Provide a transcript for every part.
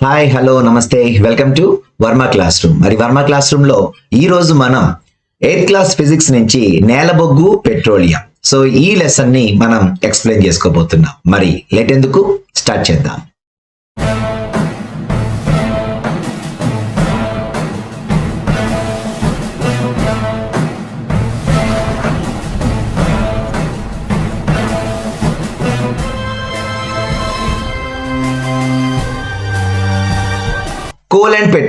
Hi hello నమస్తే welcome to Varma classroom మరి Varma class రూమ్లో ఈ రోజు మనం ఎయిత్ క్లాస్ ఫిజిక్స్ నుంచి నేలబొగ్గు పెట్రోలియం సో ఈ లెసన్ని మనం ఎక్స్ప్లెయిన్ చేసుకోబోతున్నాం. మరి లేట్ ఎందుకు? స్టార్ట్ చేద్దాం.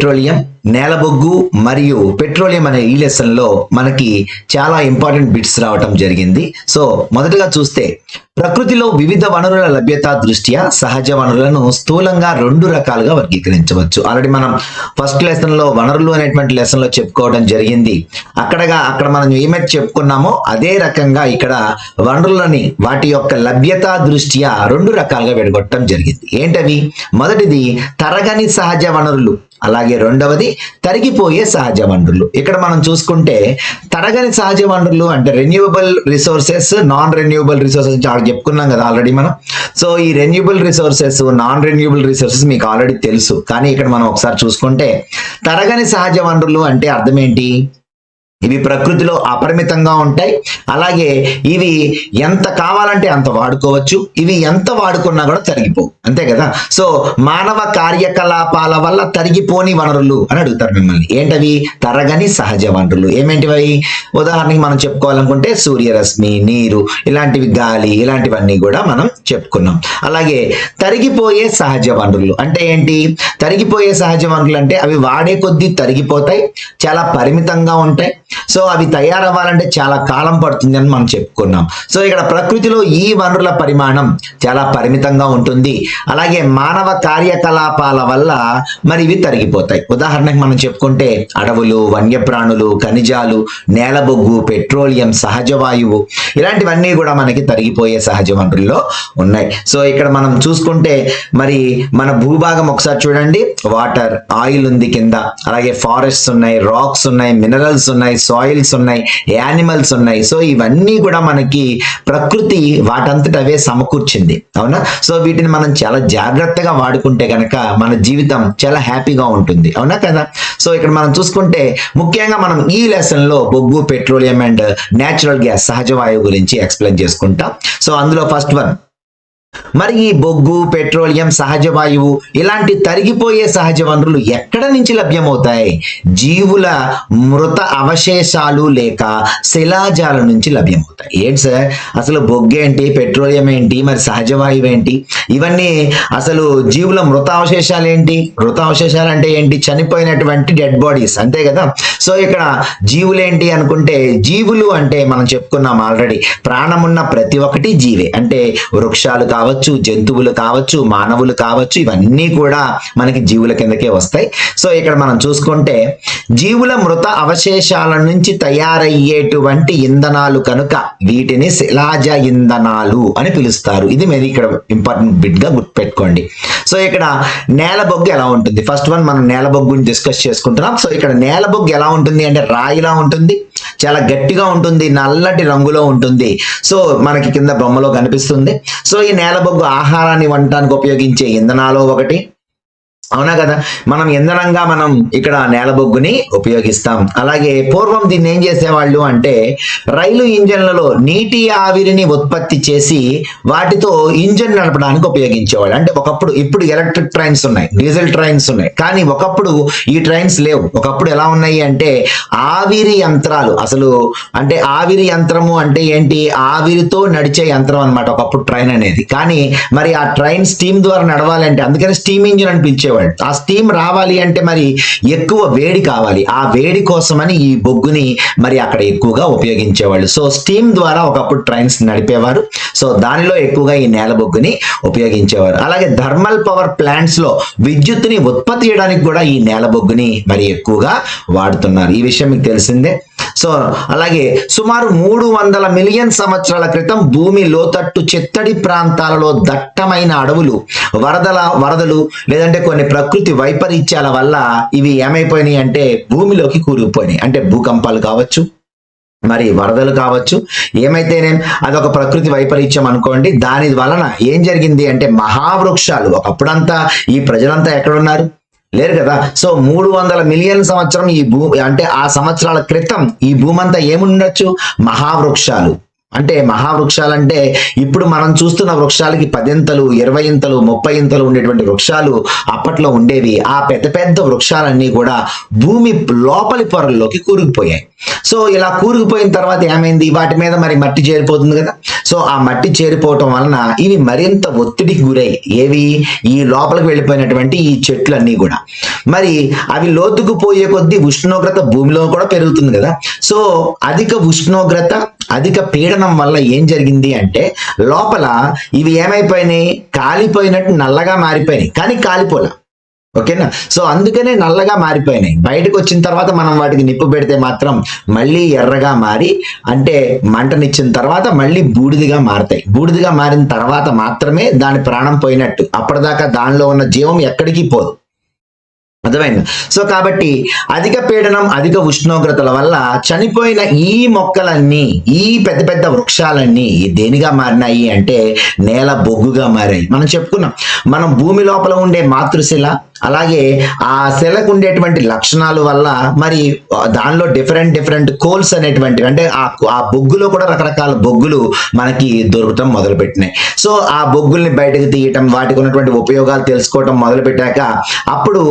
కోల్ అండ్ పెట్రోలియం నేలబొగ్గు మరియు పెట్రోలియం అనే ఈ లెసన్లో మనకి చాలా ఇంపార్టెంట్ బిట్స్ రావటం జరిగింది. సో మొదటగా చూస్తే ప్రకృతిలో వివిధ వనరుల లభ్యత దృష్ట్యా సహజ వనరులను స్థూలంగా రెండు రకాలుగా వర్గీకరించవచ్చు. ఆల్రెడీ మనం ఫస్ట్ లెసన్లో వనరులు అనేటువంటి లెసన్లో చెప్పుకోవడం జరిగింది. అక్కడగా అక్కడ మనం ఏమైతే చెప్పుకున్నామో అదే రకంగా ఇక్కడ వనరులని వాటి యొక్క లభ్యత దృష్ట్యా రెండు రకాలుగా విడగొట్టడం జరిగింది. ఏంటవి? మొదటిది తరగని సహజ వనరులు. అలాగే రెండవది తరిగిపోయే సహజ వనరులు. ఇక్కడ మనం చూసుకుంటే తరగని సహజ వనరులు అంటే renewable resources non renewable resources చాలా చెప్పుకున్నాం కదా ఆల్రెడీ మనం. సో ఈ renewable resources non renewable resources మీకు ఆల్రెడీ తెలుసు. కానీ ఇక్కడ మనం ఒకసారి చూసుకుంటే తరగని సహజ వనరులు అంటే అర్థం ఏంటి? ఇవి ప్రకృతిలో అపరిమితంగా ఉంటాయి. అలాగే ఇవి ఎంత కావాలంటే అంత వాడుకోవచ్చు. ఇవి ఎంత వాడుకున్నా కూడా తరిగిపోవు. అంతే కదా? సో మానవ కార్యకలాపాల వల్ల తరిగిపోని వనరులు అని అడుగుతారు మిమ్మల్ని. ఏంటవి? తరగని సహజ వనరులు. ఏమేంటివి అవి? ఉదాహరణకి మనం చెప్పుకోవాలనుకుంటే సూర్యరశ్మి నీరు ఇలాంటివి గాలి ఇలాంటివన్నీ కూడా మనం చెప్పుకున్నాం. అలాగే తరిగిపోయే సహజ వనరులు అంటే ఏంటి? తరిగిపోయే సహజ వనరులు అంటే అవి వాడే కొద్దీ తరిగిపోతాయి చాలా పరిమితంగా ఉంటాయి. సో అవి తయారవ్వాలంటే చాలా కాలం పడుతుంది అని మనం చెప్పుకున్నాం. సో ఇక్కడ ప్రకృతిలో ఈ వనరుల పరిమాణం చాలా పరిమితంగా ఉంటుంది. అలాగే మానవ కార్యకలాపాల వల్ల మరి ఇవి తరిగిపోతాయి. ఉదాహరణకు మనం చెప్పుకుంటే అడవులు వన్యప్రాణులు ఖనిజాలు నేలబొగ్గు పెట్రోలియం సహజ వాయువు ఇలాంటివన్నీ కూడా మనకి తరిగిపోయే సహజ వనరుల్లో ఉన్నాయి. సో ఇక్కడ మనం చూసుకుంటే మరి మన భూభాగం ఒకసారి చూడండి. వాటర్ ఆయిల్ ఉంది కింద. అలాగే ఫారెస్ట్స్ ఉన్నాయి రాక్స్ ఉన్నాయి మినరల్స్ ఉన్నాయి సాయిల్స్ ఉన్నాయి యానిమల్స్ ఉన్నాయి. సో ఇవన్నీ కూడా మనకి ప్రకృతి వాటంతట అవే సమకూర్చింది. అవునా? సో వీటిని మనం చాలా జాగ్రత్తగా వాడుకుంటే కనుక మన జీవితం చాలా హ్యాపీగా ఉంటుంది. అవునా కదా? సో ఇక్కడ మనం చూసుకుంటే ముఖ్యంగా మనం ఈ లెసన్లో బొగ్గు పెట్రోలియం అండ్ నేచురల్ గ్యాస్ సహజ వాయువు గురించి ఎక్స్ప్లెయిన్ చేసుకుంటాం. సో అందులో ఫస్ట్ వన్. మరి ఈ బొగ్గు పెట్రోలియం సహజ వాయువు ఇలాంటి తరిగిపోయే సహజ వనరులు ఎక్కడ నుంచి లభ్యమవుతాయి? జీవుల మృత అవశేషాలు లేక శిలాజాల నుంచి లభ్యమవుతాయి. ఏంటి సార్? అసలు బొగ్గు ఏంటి? పెట్రోలియం ఏంటి? మరి సహజ వాయువు ఏంటి? ఇవన్నీ అసలు జీవుల మృత అవశేషాలు ఏంటి? మృత అవశేషాలు అంటే ఏంటి? చనిపోయినటువంటి డెడ్ బాడీస్ అంతే కదా? సో ఇక్కడ జీవులేంటి అనుకుంటే జీవులు అంటే మనం చెప్పుకున్నాం ఆల్రెడీ ప్రాణమున్న ప్రతి ఒక్కటి జీవే. అంటే వృక్షాలు కావచ్చు కావచ్చు జంతువులు కావచ్చు మానవులు కావచ్చు ఇవన్నీ కూడా మనకి జీవుల కిందకే వస్తాయి. సో ఇక్కడ మనం చూసుకుంటే జీవుల మృత అవశేషాల నుంచి తయారయ్యేటువంటి ఇంధనాలు కనుక వీటిని శిలాజ ఇంధనాలు అని పిలుస్తారు. ఇది మీరు ఇక్కడ ఇంపార్టెంట్ బిట్గా గుర్తుపెట్టుకోండి. సో ఇక్కడ నేల బొగ్గు ఎలా ఉంటుంది? ఫస్ట్ వన్ మనం నేల బొగ్గుని డిస్కస్ చేసుకుంటున్నాం. సో ఇక్కడ నేల బొగ్గు ఎలా ఉంటుంది అంటే రాయిలా ఉంటుంది. చాలా గట్టిగా ఉంటుంది నల్లటి రంగులో ఉంటుంది. సో మనకి కింద బొమ్మలో కనిపిస్తుంది. సో ఈ నేల బొగ్గు ఆహారాన్ని వండటానికి ఉపయోగించే ఇంధనాలు ఒకటి. అవునా కదా? మనం ఇంధనంగా మనం ఇక్కడ నేల బొగ్గుని ఉపయోగిస్తాం. అలాగే పూర్వం దీన్ని ఏం చేసేవాళ్ళు అంటే రైలు ఇంజన్లలో నీటి ఆవిరిని ఉత్పత్తి చేసి వాటితో ఇంజన్ నడపడానికి ఉపయోగించేవాళ్ళు. అంటే ఒకప్పుడు ఇప్పుడు ఎలక్ట్రిక్ ట్రైన్స్ ఉన్నాయి డీజిల్ ట్రైన్స్ ఉన్నాయి. కానీ ఒకప్పుడు ఈ ట్రైన్స్ లేవు. ఒకప్పుడు ఎలా ఉన్నాయి అంటే ఆవిరి యంత్రాలు. అసలు అంటే ఆవిరి యంత్రము అంటే ఏంటి? ఆవిరితో నడిచే యంత్రం అన్నమాట ఒకప్పుడు ట్రైన్ అనేది. కానీ మరి ఆ ట్రైన్ స్టీమ్ ద్వారా నడవాలంటే అందుకని స్టీమ్ ఇంజిన్ అని పిలిచేవాళ్ళు. ఆ స్టీమ్ రావాలి అంటే మరి ఎక్కువ వేడి కావాలి. ఆ వేడి కోసమని ఈ బొగ్గుని మరి అక్కడ ఎక్కువగా ఉపయోగించేవాళ్ళు. సో స్టీమ్ ద్వారా ఒకప్పుడు ట్రైన్స్ నడిపేవారు. సో దానిలో ఎక్కువగా ఈ నేల బొగ్గుని ఉపయోగించేవారు. అలాగే థర్మల్ పవర్ ప్లాంట్స్లో విద్యుత్తుని ఉత్పత్తి చేయడానికి కూడా ఈ నేల బొగ్గుని మరి ఎక్కువగా వాడుతున్నారు. ఈ విషయం మీకు తెలిసిందే. సో అలాగే సుమారు మూడు వందల మిలియన్ సంవత్సరాల క్రితం భూమి లోతట్టు చిత్తడి ప్రాంతాలలో దట్టమైన అడవులు వరదల వరదలు లేదంటే కొన్ని ప్రకృతి వైపరీత్యాల వల్ల ఇవి ఏమైపోయినాయి అంటే భూమిలోకి కూరుకుపోయినాయి. అంటే భూకంపాలు కావచ్చు మరి వరదలు కావచ్చు. ఏమైతేనే అదొక ప్రకృతి వైపరీత్యం అనుకోండి. దాని వలన ఏం జరిగింది అంటే మహావృక్షాలు. ఒకప్పుడంతా ఈ ప్రజలంతా ఎక్కడున్నారు? లేరు కదా? సో మూడు వందల మిలియన్ సంవత్సరం ఈ భూ అంటే ఆ సంవత్సరాల క్రితం ఈ భూమంతా ఏముండొచ్చు? మహావృక్షాలు. అంటే మహావృక్షాలంటే ఇప్పుడు మనం చూస్తున్న వృక్షాలకి పదింతలు ఇరవై ఇంతలు ముప్పై ఇంతలు ఉండేటువంటి వృక్షాలు అప్పట్లో ఉండేవి. ఆ పెద్ద పెద్ద వృక్షాలన్నీ కూడా భూమి లోపలి పొరల్లోకి కూరుకుపోయాయి. సో ఇలా కూరుకుపోయిన తర్వాత ఏమైంది? వాటి మీద మరి మట్టి చేరిపోతుంది కదా. సో ఆ మట్టి చేరిపోవటం వలన ఇవి మరింత ఒత్తిడికి గురై ఏవి? ఈ లోపలికి వెళ్ళిపోయినటువంటి ఈ చెట్లన్నీ కూడా. మరి అవి లోతుకు పోయే కొద్దీ ఉష్ణోగ్రత భూమిలో కూడా పెరుగుతుంది కదా. సో అధిక ఉష్ణోగ్రత అధిక పీడనం వల్ల ఏం జరిగింది అంటే లోపల ఇవి ఏమైపోయినాయి? కాలిపోయినట్టు నల్లగా మారిపోయినాయి. కానీ కాలిపోలే. ఓకేనా? సో అందుకనే నల్లగా మారిపోయినాయి. బయటకు వచ్చిన తర్వాత మనం వాటికి నిప్పు పెడితే మాత్రం మళ్ళీ ఎర్రగా మారి అంటే మంటనిచ్చిన తర్వాత మళ్ళీ బూడిదిగా మారతాయి. బూడిదిగా మారిన తర్వాత మాత్రమే దాని ప్రాణం పోయినట్టు. అప్పటిదాకా దానిలో ఉన్న జీవం ఎక్కడికి పోదు. అర్థమైంది? సో కాబట్టి అధిక పీడనం అధిక ఉష్ణోగ్రతల వల్ల చనిపోయిన ఈ మొక్కలన్నీ ఈ పెద్ద పెద్ద వృక్షాలన్నీ దేనిగా మారినాయి అంటే నేల బొగ్గుగా మారాయి. మనం చెప్పుకున్నాం మనం భూమి లోపల ఉండే మాతృశిల అలాగే ఆ శిలకు ఉండేటువంటి లక్షణాలు వల్ల మరి దానిలో డిఫరెంట్ డిఫరెంట్ కోల్స్ అనేటువంటివి అంటే ఆ ఆ బొగ్గులో కూడా రకరకాల బొగ్గులు మనకి దొరకటం మొదలుపెట్టినాయి. సో ఆ బొగ్గుల్ని బయటకు తీయటం వాటికి ఉన్నటువంటి ఉపయోగాలు తెలుసుకోవటం మొదలుపెట్టాక అప్పుడు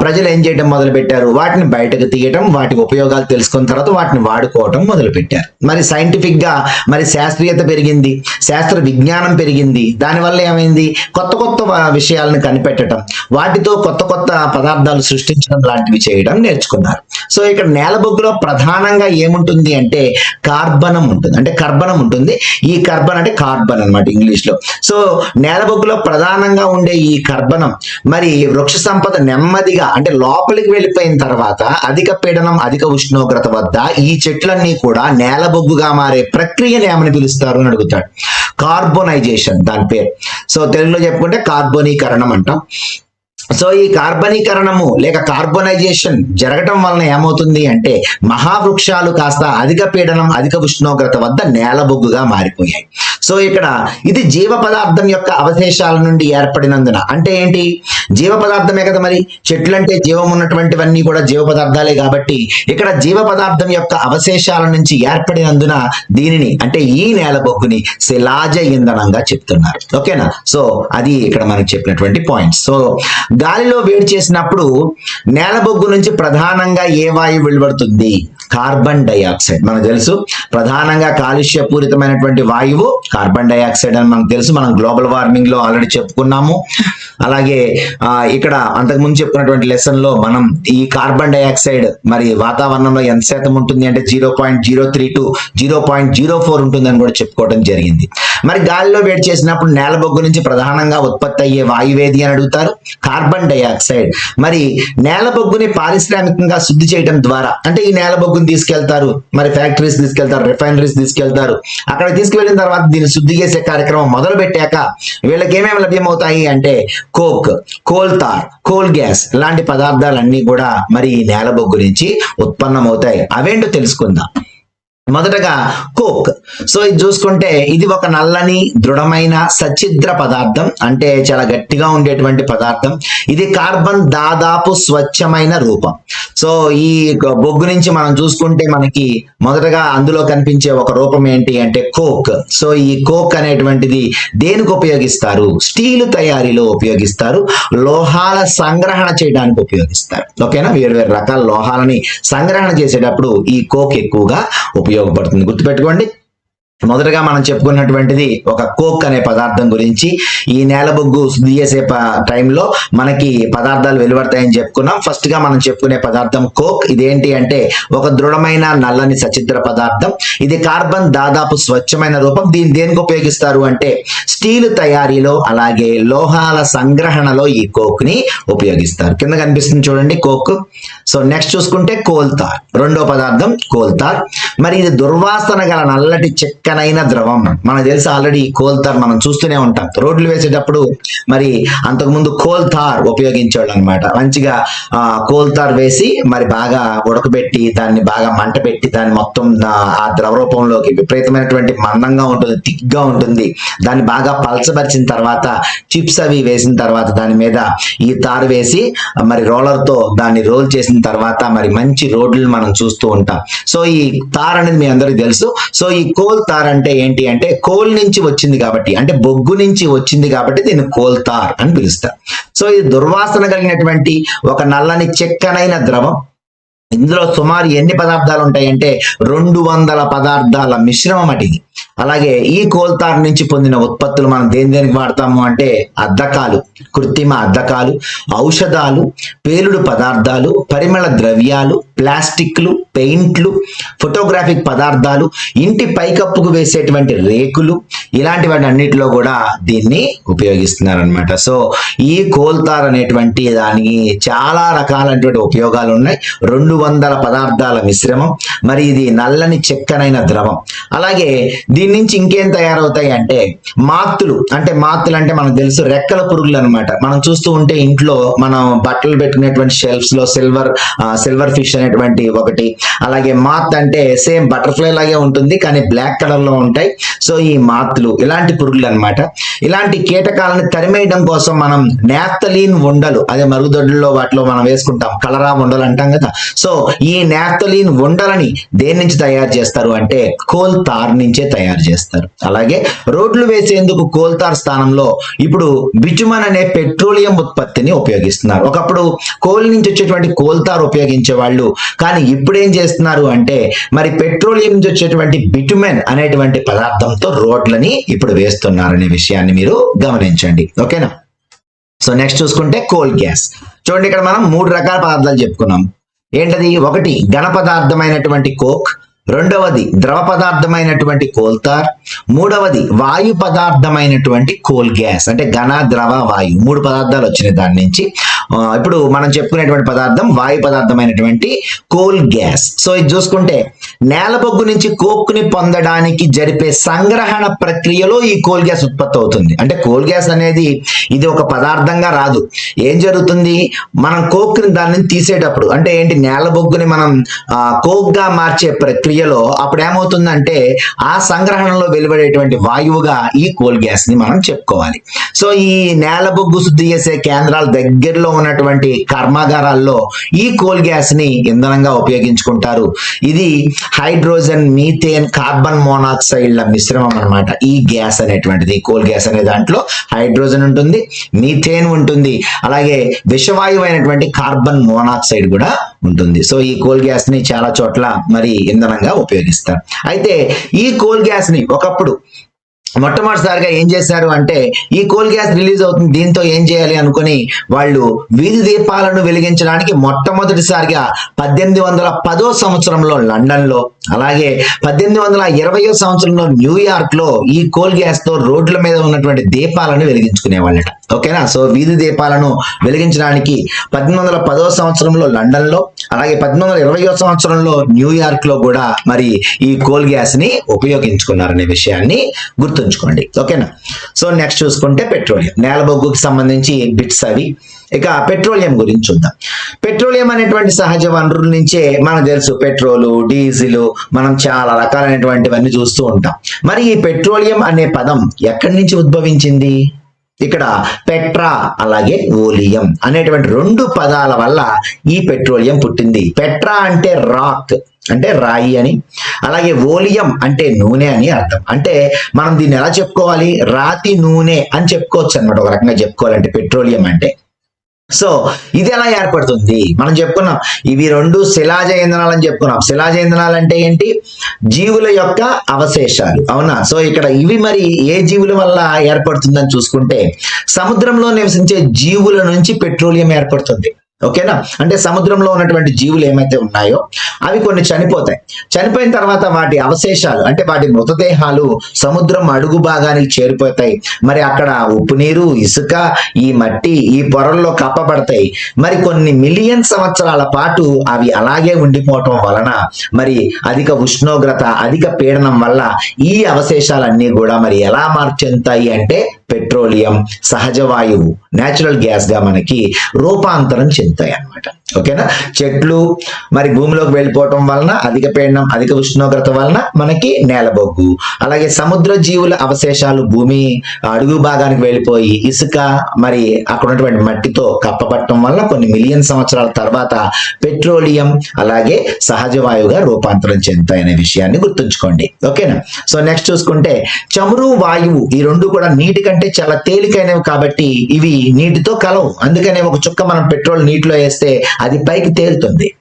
ప్రజలు ఏం చేయటం మొదలు పెట్టారు వాటిని బయటకు తీయటం వాటి ఉపయోగాలు తెలుసుకున్న తర్వాత వాటిని వాడుకోవటం మొదలు పెట్టారు మరి సైంటిఫిక్గా మరి శాస్త్రీయత పెరిగింది శాస్త్ర విజ్ఞానం పెరిగింది దానివల్ల ఏమైంది? కొత్త కొత్త విషయాలను కనిపెట్టడం వాటితో కొత్త కొత్త పదార్థాలు సృష్టించడం లాంటివి చేయడం నేర్చుకున్నారు. సో ఇక్కడ నేల బొగ్గులో ప్రధానంగా ఏముంటుంది అంటే కార్బనం ఉంటుంది. అంటే కర్బనం ఉంటుంది. ఈ కర్బన్ అంటే కార్బన్ అన్నమాట ఇంగ్లీష్లో. సో నేల బొగ్గులో ప్రధానంగా ఉండే ఈ కర్బనం మరి వృక్ష సంపద నెమ్మదిగా అంటే లోపలికి వెళ్ళిపోయిన తర్వాత అధిక పీడనం అధిక ఉష్ణోగ్రత వద్ద ఈ చెట్లన్నీ కూడా నేల బొగ్గుగా మారే ప్రక్రియను ఏమని పిలుస్తారు అని అడుగుతాడు. కార్బోనైజేషన్ దాని పేరు. సో తెలుగులో చెప్పుకుంటే కార్బోనీకరణం అంటాం. సో ఈ కార్బనీకరణము లేక కార్బోనైజేషన్ జరగటం వలన ఏమవుతుంది అంటే మహావృక్షాలు కాస్త అధిక పీడనం అధిక ఉష్ణోగ్రత వద్ద నేలబొగ్గుగా మారిపోయాయి. సో ఇక్కడ ఇది జీవ పదార్థం యొక్క అవశేషాల నుండి ఏర్పడినందున. అంటే ఏంటి? జీవ పదార్థమే కదా మరి. చెట్లు అంటే జీవం ఉన్నటువంటివన్నీ కూడా జీవ పదార్థాలే కాబట్టి ఇక్కడ జీవ పదార్థం యొక్క అవశేషాల నుంచి ఏర్పడినందున దీనిని అంటే ఈ నేల బొగ్గుని శిలాజ ఇంధనంగా చెప్తున్నారు. ఓకేనా? సో అది ఇక్కడ మనకు చెప్పినటువంటి పాయింట్. సో గాలిలో వేడి చేసినప్పుడు నేల బొగ్గు నుంచి ప్రధానంగా ఏ వాయువు వెలువడుతుంది? Carbon dioxide. మనకు తెలుసు ప్రధానంగా కాలుష్యపూరితమైనటువంటి వాయువు కార్బన్ డైఆక్సైడ్ అని మనకు తెలుసు. మనం గ్లోబల్ వార్మింగ్లో ఆల్రెడీ చెప్పుకున్నాము. అలాగే ఇక్కడ అంతకుముందు చెప్పుకున్నటువంటి లెసన్లో మనం ఈ కార్బన్ డైఆక్సైడ్ మరి వాతావరణంలో ఎంత శాతం ఉంటుంది అంటే zero point zero three to zero point zero four ఉంటుందని కూడా చెప్పుకోవడం జరిగింది. మరి గాలిలో వేడి చేసినప్పుడు నేల బొగ్గు నుంచి ప్రధానంగా ఉత్పత్తి అయ్యే వాయువేది అని అడుగుతారు? Carbon dioxide. మరి నేల బొగ్గుని పారిశ్రామికంగా శుద్ధి చేయడం ద్వారా అంటే ఈ నేల తీసుకెళ్తారు మరి ఫ్యాక్టరీస్ తీసుకెళ్తారు రిఫైనరీస్ తీసుకెళ్తారు. అక్కడ తీసుకువెళ్ళిన తర్వాత దీన్ని శుద్ధి చేసే కార్యక్రమం మొదలు పెట్టాక వీళ్ళకి ఏమేమి లభ్యమవుతాయి అంటే coke coal tar coal gas లాంటి పదార్థాలన్నీ కూడా మరి ఈ నేల బొగ్గు నుంచి ఉత్పన్నమవుతాయి. అవేంటో తెలుసుకుందాం. మొదటగా కోక్. సో ఇది చూసుకుంటే ఇది ఒక నల్లని దృఢమైన సచిద్ర పదార్థం. అంటే చాలా గట్టిగా ఉండేటువంటి పదార్థం. ఇది కార్బన్ దాదాపు స్వచ్ఛమైన రూపం. సో ఈ బొగ్గు నుంచి మనం చూసుకుంటే మనకి మొదటగా అందులో కనిపించే ఒక రూపం ఏంటి అంటే కోక్. సో ఈ కోక్ అనేటువంటిది దేనికి ఉపయోగిస్తారు? స్టీల్ తయారీలో ఉపయోగిస్తారు. లోహాల సంగ్రహణ చేయడానికి ఉపయోగిస్తారు. ఓకేనా? వేరు వేరు రకాల లోహాలని సంగ్రహణ చేసేటప్పుడు ఈ కోక్ ఎక్కువగా ఉపయోగపడుతుంది. గుర్తుపెట్టుకోండి. మొదటగా మనం చెప్పుకున్నటువంటిది ఒక కోక్ అనే పదార్థం గురించి. ఈ నేల బొగ్గు శుద్ధి చేసే టైంలో మనకి పదార్థాలు వెలువడతాయని చెప్పుకున్నాం. ఫస్ట్గా మనం చెప్పుకునే పదార్థం కోక్. ఇదేంటి అంటే ఒక దృఢమైన నల్లని సచిద్ర పదార్థం. ఇది కార్బన్ దాదాపు స్వచ్ఛమైన రూపం. దీన్ని దేనికి ఉపయోగిస్తారు అంటే స్టీల్ తయారీలో అలాగే లోహాల సంగ్రహణలో ఈ కోక్ని ఉపయోగిస్తారు. కింద కనిపిస్తుంది చూడండి కోక్. సో నెక్స్ట్ చూసుకుంటే కోల్తార్. రెండో పదార్థం కోల్తార్. మరి ఇది దుర్వాసన గల నల్లటి చెక్క చెక్కనైన ద్రవం. మనకు తెలిసి ఆల్రెడీ కోల్ తార్ మనం చూస్తూనే ఉంటాం. రోడ్లు వేసేటప్పుడు మరి అంతకుముందు కోల్ తార్ ఉపయోగించేవాళ్ళు అనమాట మంచిగా ఆ, కోల్ వేసి మరి బాగా ఉడకబెట్టి దాన్ని బాగా మంట పెట్టి దాన్ని మొత్తం ఆ, ద్రవ రూపంలోకి విపరీతమైనటువంటి మందంగా ఉంటుంది థిక్గా ఉంటుంది. దాన్ని బాగా పలచబరిచిన తర్వాత చిప్స్ అవి వేసిన తర్వాత దాని మీద ఈ తారు వేసి మరి రోలర్తో దాన్ని రోల్ చేసిన తర్వాత మరి మంచి రోడ్లు మనం చూస్తూ ఉంటాం. సో ఈ తార్ అనేది మీ అందరికి తెలుసు. సో ఈ కోల్ తార్ అంటే ఏంటి అంటే కోల్ నుంచి వచ్చింది కాబట్టి అంటే బొగ్గు నుంచి వచ్చింది కాబట్టి దీన్ని కోల్తార్ అని పిలుస్తారు. సో ఇది దుర్వాసన కలిగినటువంటి ఒక నల్లని చెక్కనైన ద్రవం. ఇందులో సుమారు ఎన్ని పదార్థాలు ఉంటాయంటే రెండు వందల పదార్థాల మిశ్రమం అటు అలాగే ఈ కోల్తార్ నుంచి పొందిన ఉత్పత్తులు మనం దేని దేనికి వాడతాము అంటే అద్దకాలు కృత్రిమ అద్దకాలు ఔషధాలు పేలుడు పదార్థాలు పరిమళ ద్రవ్యాలు ప్లాస్టిక్లు పెయింట్లు ఫోటోగ్రాఫిక్ పదార్థాలు ఇంటి పైకప్పుకు వేసేటువంటి రేకులు ఇలాంటి వాటి అన్నిటిలో కూడా దీన్ని ఉపయోగిస్తున్నారు అనమాట సో ఈ కోల్తార్ అనేటువంటి దానికి చాలా రకాలైనటువంటి ఉపయోగాలు ఉన్నాయి. రెండు వందల పదార్థాల మిశ్రమం మరి ఇది నల్లని చెక్కనైన ద్రవం. అలాగే దీని నుంచి ఇంకేం తయారవుతాయి అంటే మాత్తులు. అంటే మాత్తులు అంటే మనకు తెలుసు రెక్కల పురుగులు అనమాట మనం చూస్తూ ఉంటే ఇంట్లో మనం బట్టలు పెట్టుకునేటువంటి షెల్ఫ్స్లో సిల్వర్ సిల్వర్ ఫిష్ అనేటువంటి ఒకటి. అలాగే మాత్ అంటే సేమ్ బటర్ఫ్లై లాగే ఉంటుంది కానీ బ్లాక్ కలర్లో ఉంటాయి. సో ఈ మాత్లు ఇలాంటి పురుగులు అన్నమాట ఇలాంటి కీటకాలను తరిమేయడం కోసం మనం నాప్తలీన్ ఉండలు అదే మరుగుదొడ్లలో వాటిలో మనం వేసుకుంటాం కలరా ఉండలు అంటాం కదా. సో ఈ నాప్తలీన్ ఉండలని దేని నుంచి తయారు చేస్తారు అంటే కోల్ తార్ నుంచే తయారు చేస్తారు. అలాగే రోడ్లు వేసేందుకు కోల్ తార్ స్థానంలో ఇప్పుడు బిచుమన్ అనే పెట్రోలియం ఉత్పత్తిని ఉపయోగిస్తున్నారు. ఒకప్పుడు కోల్ నుంచి వచ్చేటువంటి కోల్ తార్ ఉపయోగించే వాళ్ళు కానీ ఇప్పుడు ఏం చేస్తున్నారు అంటే మరి పెట్రోలియం నుంచి వచ్చేటువంటి బిటుమెన్ అనేటువంటి పదార్థంతో రోడ్లని ఇప్పుడు వేస్తున్నారు అనే విషయాన్ని మీరు గమనించండి. ఓకేనా? సో నెక్స్ట్ చూసుకుంటే కోల్ గ్యాస్. చూడండి ఇక్కడ మనం మూడు రకాల పదార్థాలు చెప్పుకున్నాం. ఏంటది? ఒకటి ఘన పదార్థమైనటువంటి కోక్ రెండవది ద్రవ పదార్థమైనటువంటి కోల్తార్ మూడవది వాయు పదార్థమైనటువంటి కోల్ గ్యాస్ అంటే ఘన ద్రవ వాయు. మూడు పదార్థాలు వచ్చినాయి దాని నుంచి. ఇప్పుడు మనం చెప్పుకునేటువంటి పదార్థం వాయు పదార్థమైనటువంటి కోల్ గ్యాస్ సో ఇది చూసుకుంటే నేల బొగ్గు నుంచి కోక్ని పొందడానికి జరిపే సంగ్రహణ ప్రక్రియలో ఈ కోల్ గ్యాస్ ఉత్పత్తి అవుతుంది. అంటే కోల్ గ్యాస్ అనేది ఇది ఒక పదార్థంగా రాదు. ఏం జరుగుతుంది? మనం కోక్ని దాని నుంచి తీసేటప్పుడు అంటే ఏంటి? నేల బొగ్గుని మనం కోక్గా మార్చే ప్రక్రియ క్రియలో అప్పుడు ఏమవుతుందంటే ఆ సంగ్రహణలో వెలువడేటువంటి వాయువుగా ఈ కోల్ గ్యాస్ని మనం చెప్పుకోవాలి. సో ఈ నేల బొగ్గు శుద్ధి చేసే కేంద్రాల దగ్గరలో ఉన్నటువంటి కర్మాగారాల్లో ఈ కోల్ గ్యాస్ని ఇంధనంగా ఉపయోగించుకుంటారు. ఇది హైడ్రోజన్ మీథేన్ కార్బన్ మోనాక్సైడ్ల మిశ్రమం అన్నమాట. ఈ గ్యాస్ అనేటువంటిది కోల్ గ్యాస్ అనే దాంట్లో హైడ్రోజన్ ఉంటుంది మీథేన్ ఉంటుంది అలాగే విషవాయువు అయినటువంటి కార్బన్ మోనాక్సైడ్ కూడా ఉంటుంది. సో ఈ కోల్ గ్యాస్ని చాలా చోట్ల మరి ఇంధనంగా ఉపయోగిస్తారు. అయితే ఈ కోల్ గ్యాస్ని ఒకప్పుడు మొట్టమొదటిసారిగా ఏం చేశారు అంటే ఈ కోల్ గ్యాస్ రిలీజ్ అవుతుంది. దీంతో ఏం చేయాలి అనుకుని వాళ్ళు వీధి దీపాలను వెలిగించడానికి మొట్టమొదటిసారిగా పద్దెనిమిది వందల పదో సంవత్సరంలో లండన్లో అలాగే పద్దెనిమిది వందల ఇరవయో సంవత్సరంలో న్యూయార్క్లో ఈ కోల్ గ్యాస్తో రోడ్ల మీద ఉన్నటువంటి దీపాలను వెలిగించుకునే వాళ్ళట ఓకేనా? సో వీధి దీపాలను వెలిగించడానికి పద్దెనిమిది వందల పదో సంవత్సరంలో లండన్లో అలాగే పద్దెనిమిది వందల ఇరవయో సంవత్సరంలో న్యూయార్క్లో కూడా మరి ఈ కోల్ గ్యాస్ని ఉపయోగించుకున్నారనే విషయాన్ని గుర్తుంచుకోండి. ఓకేనా? సో నెక్స్ట్ చూసుకుంటే పెట్రోలియం. నేల బొగ్గుకి సంబంధించి బిట్స్ అవి. ఇక పెట్రోలియం గురించి చూద్దాం. పెట్రోలియం అనేటువంటి సహజ వనరుల నుంచే మనకు తెలుసు పెట్రోలు డీజిల్ మనం చాలా రకాలైనటువంటివన్నీ చూస్తూ ఉంటాం. మరి ఈ పెట్రోలియం అనే పదం ఎక్కడి నుంచి ఉద్భవించింది? ఇక్కడ పెట్రా అలాగే ఓలియం అనేటువంటి రెండు పదాల వల్ల ఈ పెట్రోలియం పుట్టింది. పెట్రా అంటే రాక్ అంటే రాయి అని. అలాగే ఓలియం అంటే నూనె అని అర్థం. అంటే మనం దీన్ని ఎలా చెప్పుకోవాలి? రాతి నూనె అని చెప్పుకోవచ్చు అనమాట ఒక రకంగా చెప్పుకోవాలంటే పెట్రోలియం అంటే. సో ఇది ఎలా ఏర్పడుతుంది? మనం చెప్పుకున్నాం ఇవి రెండు శిలాజ ఇంధనాలు అని చెప్పుకున్నాం. శిలాజ ఇంధనాలు అంటే ఏంటి? జీవుల యొక్క అవశేషాలు. అవునా? సో ఇక్కడ ఇవి మరి ఏ జీవుల వల్ల ఏర్పడుతుందని చూసుకుంటే సముద్రంలో నివసించే జీవుల నుంచి పెట్రోలియం ఏర్పడుతుంది. ఓకేనా? అంటే సముద్రంలో ఉన్నటువంటి జీవులు ఏమైతే ఉన్నాయో అవి కొన్ని చనిపోతాయి. చనిపోయిన తర్వాత వాటి అవశేషాలు అంటే వాటి మృతదేహాలు సముద్రం అడుగు భాగానికి చేరిపోతాయి. మరి అక్కడ ఉప్పు నీరు ఇసుక ఈ మట్టి ఈ పొరల్లో కప్పబడతాయి. మరి కొన్ని మిలియన్ సంవత్సరాల పాటు అవి అలాగే ఉండిపోవటం వలన మరి అధిక ఉష్ణోగ్రత అధిక పీడనం వల్ల ఈ అవశేషాలన్నీ కూడా మరి ఎలా మార్చెందుతాయి అంటే పెట్రోలియం సహజ వాయువు నేచురల్ గ్యాస్గా మనకి రూపాంతరం చెందుతాయి అన్నమాట ఓకేనా? చెట్లు మరి భూమిలోకి వెళ్ళిపోవటం వలన అధిక పీడనం అధిక ఉష్ణోగ్రత వలన మనకి నేలబొగ్గు. అలాగే సముద్ర జీవుల అవశేషాలు భూమి అడుగు భాగానికి వెళ్ళిపోయి ఇసుక మరి అక్కడ ఉన్నటువంటి మట్టితో కప్పబట్టడం వల్ల కొన్ని మిలియన్ సంవత్సరాల తర్వాత పెట్రోలియం అలాగే సహజ వాయువుగా రూపాంతరం చెందుతాయి అనే విషయాన్ని గుర్తుంచుకోండి. ఓకేనా? సో నెక్స్ట్ చూసుకుంటే చమురు వాయువు ఈ రెండు కూడా నీటి కంటే చాలా తేలికైనవి కాబట్టి ఇవి నీటితో కలవు. అందుకనే ఒక చుక్క మనం పెట్రోల్ నీటిలో వేస్తే అది పైకి తేలుతుంది.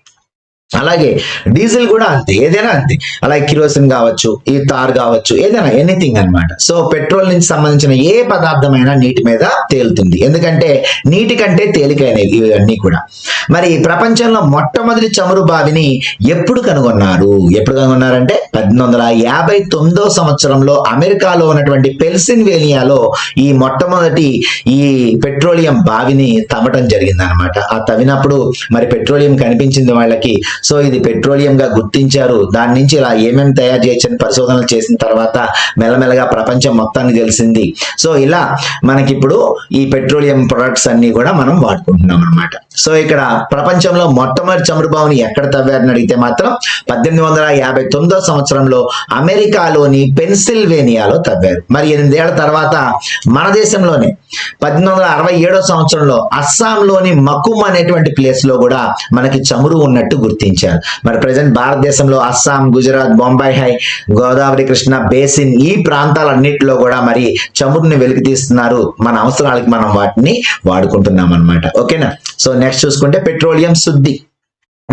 అలాగే డీజిల్ కూడా అంతే ఏదైనా అంతే. అలాగే కిరోసిన్ కావచ్చు ఈ తార్ కావచ్చు ఏదైనా ఎనీథింగ్ అన్నమాట. సో పెట్రోల్ నుంచి సంబంధించిన ఏ పదార్థమైనా నీటి మీద తేలుతుంది. ఎందుకంటే నీటి కంటే తేలికైనవి ఇవన్నీ కూడా. మరి ప్రపంచంలో మొట్టమొదటి చమురు బావిని ఎప్పుడు కనుగొన్నారు? ఎప్పుడు కనుగొన్నారంటే పద్దెనిమిది వందల యాభై తొమ్మిదో సంవత్సరంలో అమెరికాలో ఉన్నటువంటి పెల్సిన్వేలియాలో ఈ మొట్టమొదటి ఈ పెట్రోలియం బావిని తవ్వటం జరిగింది అనమాట ఆ తవ్వినప్పుడు మరి పెట్రోలియం కనిపించింది వాళ్ళకి. సో ఇది పెట్రోలియం గా గుర్తించారు. దాని నుంచి ఇలా ఏమేమి తయారు చేయొచ్చని పరిశోధనలు చేసిన తర్వాత మెల్లమెల్లగా ప్రపంచం మొత్తానికి తెలిసింది. సో ఇలా మనకిప్పుడు ఈ పెట్రోలియం ప్రొడక్ట్స్ అన్ని కూడా మనం వాడుకుంటున్నాం అనమాట సో ఇక్కడ ప్రపంచంలో మొట్టమొదటి చమురు బావుని ఎక్కడ తవ్వారని అడిగితే మాత్రం పద్దెనిమిది వందల యాభై తొమ్మిదో సంవత్సరంలో అమెరికాలోని పెన్సిల్వేనియాలో తవ్వారు. మరి ఎనిమిదేళ్ళ తర్వాత మన దేశంలోనే పద్దెనిమిది వందల అరవై ఏడో సంవత్సరంలో అస్సాంలోని మకుమ్ అనేటువంటి ప్లేస్లో కూడా మనకి చమురు ఉన్నట్టు గుర్తించారు మరి ప్రజెంట్ భారతదేశంలో అస్సాం గుజరాత్ బొంబాయి హై గోదావరి కృష్ణ బేసిన్ ఈ ప్రాంతాలన్నిటిలో కూడా మరి చమురుని వెలికి తీస్తున్నారు. మన అవసరాలకి మనం వాటిని వాడుకుంటున్నాం అన్నమాట ఓకేనా? సో నెక్స్ట్ చూసుకుంటే పెట్రోలియం శుద్ధి.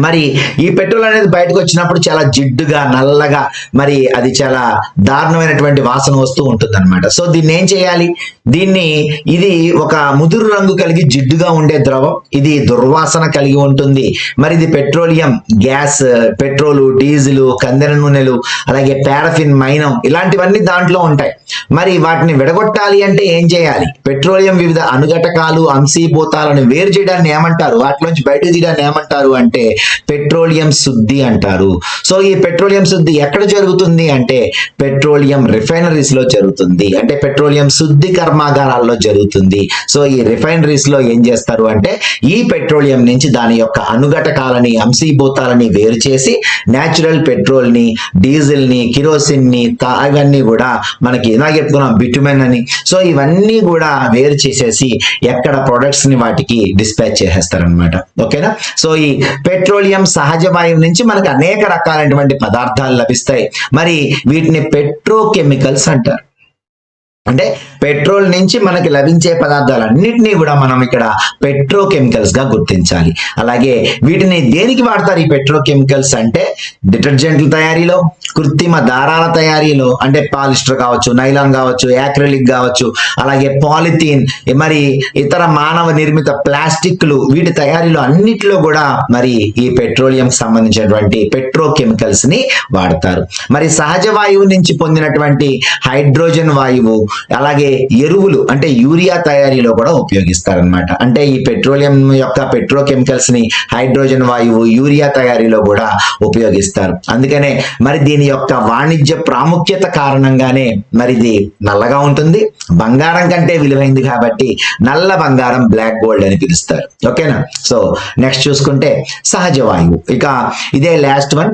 మరి ఈ పెట్రోల్ అనేది బయటకు వచ్చినప్పుడు చాలా జిడ్డుగా నల్లగా మరి అది చాలా దారుణమైనటువంటి వాసన వస్తూ ఉంటుంది అనమాట సో దీన్ని ఏం చేయాలి? దీన్ని ఇది ఒక ముదురు రంగు కలిగి జిడ్డుగా ఉండే ద్రవం ఇది దుర్వాసన కలిగి ఉంటుంది. మరి ఇది పెట్రోలియం గ్యాస్ పెట్రోలు డీజిల్ కందెన నూనెలు అలాగే పారఫిన్ మైనం ఇలాంటివన్నీ దాంట్లో ఉంటాయి. మరి వాటిని విడగొట్టాలి అంటే ఏం చేయాలి? పెట్రోలియం వివిధ అనుఘటకాలు అంశీభూతాలను వేరు చేయడాన్ని ఏమంటారు? వాటిలోంచి బయట తీయడాన్ని ఏమంటారు అంటే పెట్రోలియం శుద్ధి అంటారు. సో ఈ పెట్రోలియం శుద్ధి ఎక్కడ జరుగుతుంది అంటే పెట్రోలియం రిఫైనరీస్లో జరుగుతుంది. అంటే పెట్రోలియం శుద్ధి కర్మాగారాల్లో జరుగుతుంది. సో ఈ రిఫైనరీస్లో ఏం చేస్తారు అంటే ఈ పెట్రోలియం నుంచి దాని యొక్క అనుఘటకాలని అంశీభూతాలని వేరు చేసి న్యాచురల్ పెట్రోల్ని డీజిల్ని కిరోసిన్ని కూడా మనకి ఎలా చెప్పుకున్నాం బిటుమెన్ అని. సో ఇవన్నీ కూడా వేరు చేసేసి ఎక్కడ ప్రొడక్ట్స్ని వాటికి డిస్పాచ్ చేసేస్తారనమాట ఓకేనా? సో ఈ పెట్రోలియం సహజ వాయువు నుంచి మనకు అనేక రకాలైనటువంటి పదార్థాలు లభిస్తాయి. మరి వీటిని పెట్రోకెమికల్స్ అంటారు. అంటే పెట్రోల్ నుంచి మనకి లభించే పదార్థాలన్నింటినీ కూడా మనం ఇక్కడ పెట్రోకెమికల్స్గా గుర్తించాలి. అలాగే వీటిని దేనికి వాడతారు ఈ పెట్రోకెమికల్స్ అంటే డిటర్జెంట్ల తయారీలో కృత్రిమ దారాల తయారీలో అంటే పాలిస్టర్ కావచ్చు నైలాన్ కావచ్చు యాక్రిలిక్ కావచ్చు అలాగే పాలిథీన్ మరి ఇతర మానవ నిర్మిత ప్లాస్టిక్లు వీటి తయారీలో అన్నిటిలో కూడా మరి ఈ పెట్రోలియం సంబంధించినటువంటి పెట్రోకెమికల్స్ని వాడతారు. మరి సహజ వాయువు నుంచి పొందినటువంటి హైడ్రోజన్ వాయువు అలాగే ఎరువులు అంటే యూరియా తయారీలో కూడా ఉపయోగిస్తారనమాట అంటే ఈ పెట్రోలియం యొక్క పెట్రోకెమికల్స్ని హైడ్రోజన్ వాయువు యూరియా తయారీలో కూడా ఉపయోగిస్తారు. అందుకనే మరి దీని యొక్క వాణిజ్య ప్రాముఖ్యత కారణంగానే మరి ఇది నల్లగా ఉంటుంది. బంగారం కంటే విలువైంది కాబట్టి నల్ల బంగారం బ్లాక్ గోల్డ్ అని పిలుస్తారు. ఓకేనా? సో నెక్స్ట్ చూసుకుంటే సహజ వాయువు. ఇక ఇదే లాస్ట్ వన్.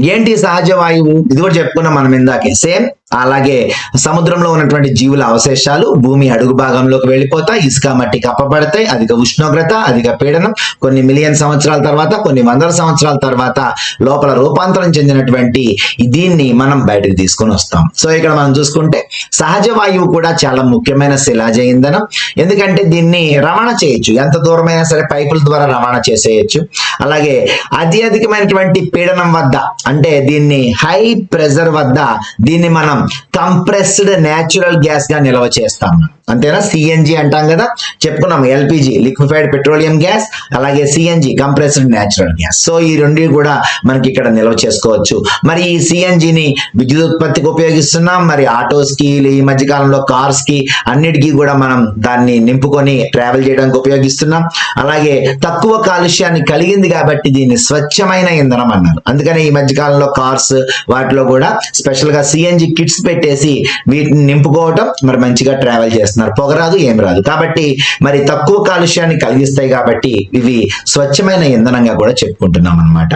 ఏంటి సహజ వాయువు? ఇది కూడా చెప్పుకున్నాం మనం ఇందాకే. సేమ్ అలాగే సముద్రంలో ఉన్నటువంటి జీవుల అవశేషాలు భూమి అడుగు భాగంలోకి వెళ్ళిపోతాయి ఇసుక మట్టి కప్పబడతాయి అధిక ఉష్ణోగ్రత అధిక పీడనం కొన్ని మిలియన్ సంవత్సరాల తర్వాత కొన్ని వందల సంవత్సరాల తర్వాత లోపల రూపాంతరం చెందినటువంటి దీన్ని మనం బయటకు తీసుకొని వస్తాం. సో ఇక్కడ మనం చూసుకుంటే సహజ వాయువు కూడా చాలా ముఖ్యమైన శిలాజ ఇంధనం. ఎందుకంటే దీన్ని రవాణా చేయొచ్చు. ఎంత దూరమైనా సరే పైపుల ద్వారా రవాణా చేసేయచ్చు. అలాగే అతి అధికమైనటువంటి పీడనం వద్ద అంటే దీన్ని హై ప్రెజర్ వద్ద దీన్ని మనం కంప్రెస్డ్ నేచురల్ గ్యాస్గా నిల్వ చేస్తాం అంతేనా? సిఎన్జి అంటాం కదా? చెప్పుకున్నాం ఎల్పిజి లిక్విఫైడ్ పెట్రోలియం గ్యాస్ అలాగే CNG compressed natural gas so ఈ రెండు కూడా మనకి ఇక్కడ నిల్వ చేసుకోవచ్చు. మరి ఈ సిఎన్జిని విద్యుత్ ఉత్పత్తికి ఉపయోగిస్తున్నాం. మరి ఆటోస్కి ఈ మధ్యకాలంలో కార్స్కి కార్స్కి అన్నిటికీ కూడా మనం దాన్ని నింపుకొని ట్రావెల్ చేయడానికి ఉపయోగిస్తున్నాం. అలాగే తక్కువ కాలుష్యాన్ని కలిగింది కాబట్టి దీన్ని స్వచ్ఛమైన ఇంధనం అన్నారు. అందుకని ఈ మధ్యకాలంలో కార్స్ వాటిలో కూడా స్పెషల్గా సిఎన్జి కిట్స్ పెట్టేసి వీటిని నింపుకోవటం మరి మంచిగా ట్రావెల్ చేస్తున్నారు. పొగ రాదు ఏం రాదు. కాబట్టి మరి తక్కువ కాలుష్యాన్ని కలిగిస్తాయి కాబట్టి ఇవి స్వచ్ఛమైన ఇంధనంగా కూడా చెప్పుకుంటున్నాం అన్నమాట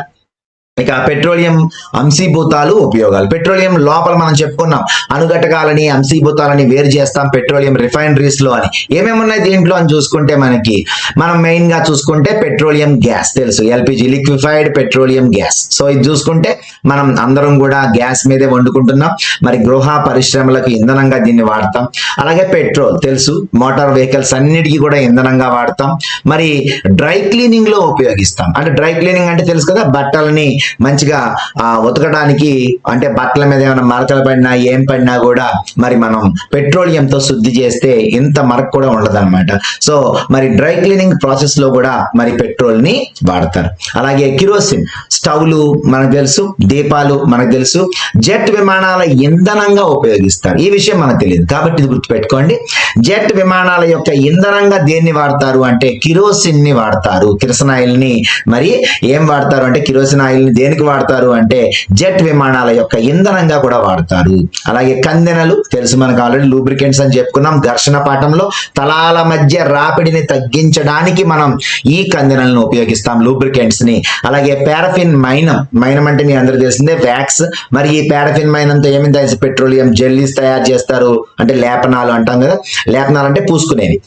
ఇక పెట్రోలియం అంశీభూతాలు ఉపయోగాలు. పెట్రోలియం లోపల మనం చెప్పుకున్నాం. అనుఘటకాలని అంశీభూతాలని వేరు చేస్తాం పెట్రోలియం రిఫైనరీస్లో అని. ఏమేమి ఉన్నాయి దీంట్లో అని చూసుకుంటే మనకి మనం మెయిన్గా చూసుకుంటే పెట్రోలియం గ్యాస్ తెలుసు. LPG liquefied petroleum gas. So ఇది చూసుకుంటే మనం అందరం కూడా గ్యాస్ మీదే వండుకుంటున్నాం. మరి గృహ పరిశ్రమలకు ఇంధనంగా దీన్ని వాడతాం. అలాగే పెట్రోల్ తెలుసు. మోటార్ వెహికల్స్ అన్నిటికీ కూడా ఇంధనంగా వాడతాం. మరి డ్రై క్లీనింగ్లో ఉపయోగిస్తాం. అంటే డ్రై క్లీనింగ్ అంటే తెలుసు కదా బట్టలని మంచిగా ఆ, ఉతకడానికి అంటే బట్టల మీద ఏమైనా మరకలు పడినా ఏం పడినా కూడా మరి మనం పెట్రోలియం తో శుద్ధి చేస్తే ఇంత మరక కూడా ఉండదు సో మరి డ్రై క్లీనింగ్ ప్రాసెస్లో కూడా మరి పెట్రోల్ని వాడతారు. అలాగే కిరోసిన్ స్టవ్లు మనకు తెలుసు దీపాలు మనకు తెలుసు జెట్ విమానాల ఇంధనంగా ఉపయోగిస్తారు. ఈ విషయం మనకు తెలియదు. కాబట్టి ఇది గుర్తుపెట్టుకోండి. జెట్ విమానాల యొక్క ఇంధనంగా దేన్ని వాడతారు అంటే కిరోసిన్ని వాడతారు. కిరసన్ ఆయిల్ని మరి ఏం వాడతారు అంటే కిరోసిన్ ఆయిల్ని దేనికి వాడతారు అంటే జెట్ విమానాల యొక్క ఇంధనంగా కూడా వాడతారు. అలాగే కందెనలు తెలుసు మనకు ఆల్రెడీ లూబ్రికెంట్స్ అని చెప్పుకున్నాం. ఘర్షణ పాఠంలో తలాల మధ్య రాపిడిని తగ్గించడానికి మనం ఈ కందెనలను ఉపయోగిస్తాం లూబ్రికెంట్స్ని. అలాగే పారఫిన్ మైనం మైనం అంటే మీ అందరూ తెలిసిందే వ్యాక్స్. మరి ఈ పారఫిన్ మైనంతో ఏమైంది పెట్రోలియం జెల్లీస్ తయారు చేస్తారు. అంటే లేపనాలు అంటాం కదా. లేపనాలు అంటే పూసుకునేవి.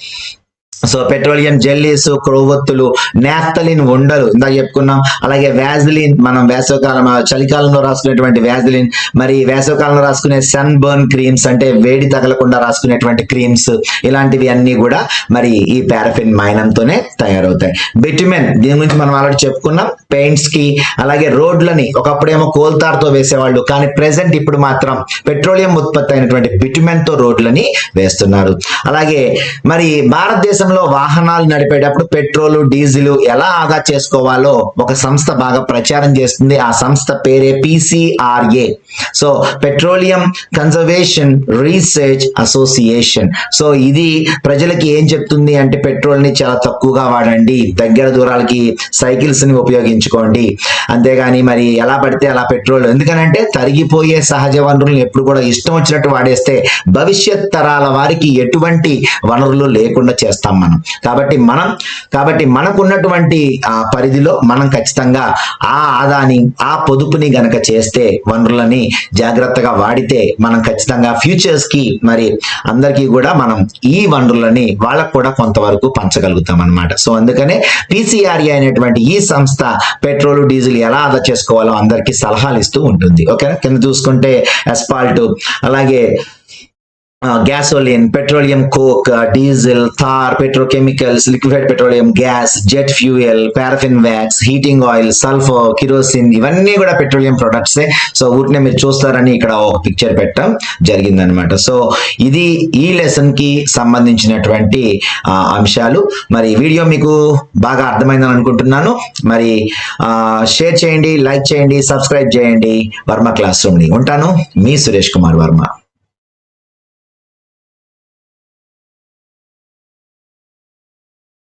సో పెట్రోలియం జెల్లీస్ క్రొవ్వొత్తులు నాఫ్తలిన్ ఉండలు. ఇందాక చెప్పుకున్నాం. అలాగే వ్యాజిలిన్ మనం వేసవకాలం చలికాలంలో రాసుకునేటువంటి వ్యాజిలిన్ మరి వేసవకాలంలో రాసుకునే సన్ బర్న్ క్రీమ్స్ అంటే వేడి తగలకుండా రాసుకునేటువంటి క్రీమ్స్ ఇలాంటివి అన్ని కూడా మరి ఈ పారఫిన్ మైనంతోనే తయారవుతాయి. బిటుమెన్ దీని గురించి మనం ఆల్రెడీ చెప్పుకున్నాం. పెయింట్స్కి అలాగే రోడ్లని ఒకప్పుడేమో కోల్తార్తో వేసేవాళ్ళు కానీ ప్రెసెంట్ ఇప్పుడు మాత్రం పెట్రోలియం ఉత్పత్తి అయినటువంటి బిటుమెన్తో రోడ్లని వేస్తున్నారు. అలాగే మరి భారతదేశం దేశంలో వాహనాలు నడిపేటప్పుడు పెట్రోల్ డీజిల్ ఎలా ఆదా చేసుకోవాలో ఒక సంస్థ బాగా ప్రచారం చేస్తుంది. ఆ సంస్థ పేరే PCRA. So petroleum conservation research association. So ఇది ప్రజలకి ఏం చెప్తుంది అంటే పెట్రోల్ని చాలా తక్కువగా వాడండి. దగ్గర దూరాలకి సైకిల్స్ని ఉపయోగించుకోండి. అంతేగాని మరి ఎలా పడితే అలా పెట్రోల్. ఎందుకనంటే తరిగిపోయే సహజ వనరులను ఎప్పుడు కూడా ఇష్టం వచ్చినట్టు వాడేస్తే భవిష్యత్ తరాల వారికి ఎటువంటి వనరులు లేకుండా చేస్తాం. మనం. కాబట్టి మనం కాబట్టి మనకున్నటువంటి ఆ పరిధిలో మనం ఖచ్చితంగా ఆ ఆదాని ఆ పొదుపుని గనక చేస్తే వనరులని జాగ్రత్తగా వాడితే మనం ఖచ్చితంగా ఫ్యూచర్స్కి మరి అందరికీ కూడా మనం ఈ వనరులని వాళ్ళకు కూడా కొంతవరకు పంచగలుగుతాం అన్నమాట సో అందుకనే పిసిఆర్ఏ అనేటువంటి ఈ సంస్థ పెట్రోల్ డీజిల్ ఎలా ఆదా చేసుకోవాలో అందరికీ సలహాలు ఇస్తూ ఉంటుంది. ఓకేనా? కింద చూసుకుంటే అస్పాల్ట్ అలాగే gasoline petroleum coke diesel tar petrochemicals liquefied petroleum gas jet fuel paraffin wax heating oil sulphur kerosene ఇవన్నీ కూడా పెట్రోలియం ప్రొడక్ట్సే సో ఊరినే మీరు చూస్తారని ఇక్కడ ఒక పిక్చర్ పెట్టడం జరిగిందనమాట సో ఇది ఈ లెసన్కి సంబంధించినటువంటి అంశాలు. మరి వీడియో మీకు బాగా అర్థమైందని అనుకుంటున్నాను. మరి షేర్ చేయండి లైక్ చేయండి సబ్స్క్రైబ్ చేయండి. వర్మ క్లాస్ రూమ్ని ఉంటాను. మీ సురేష్ కుమార్ వర్మ.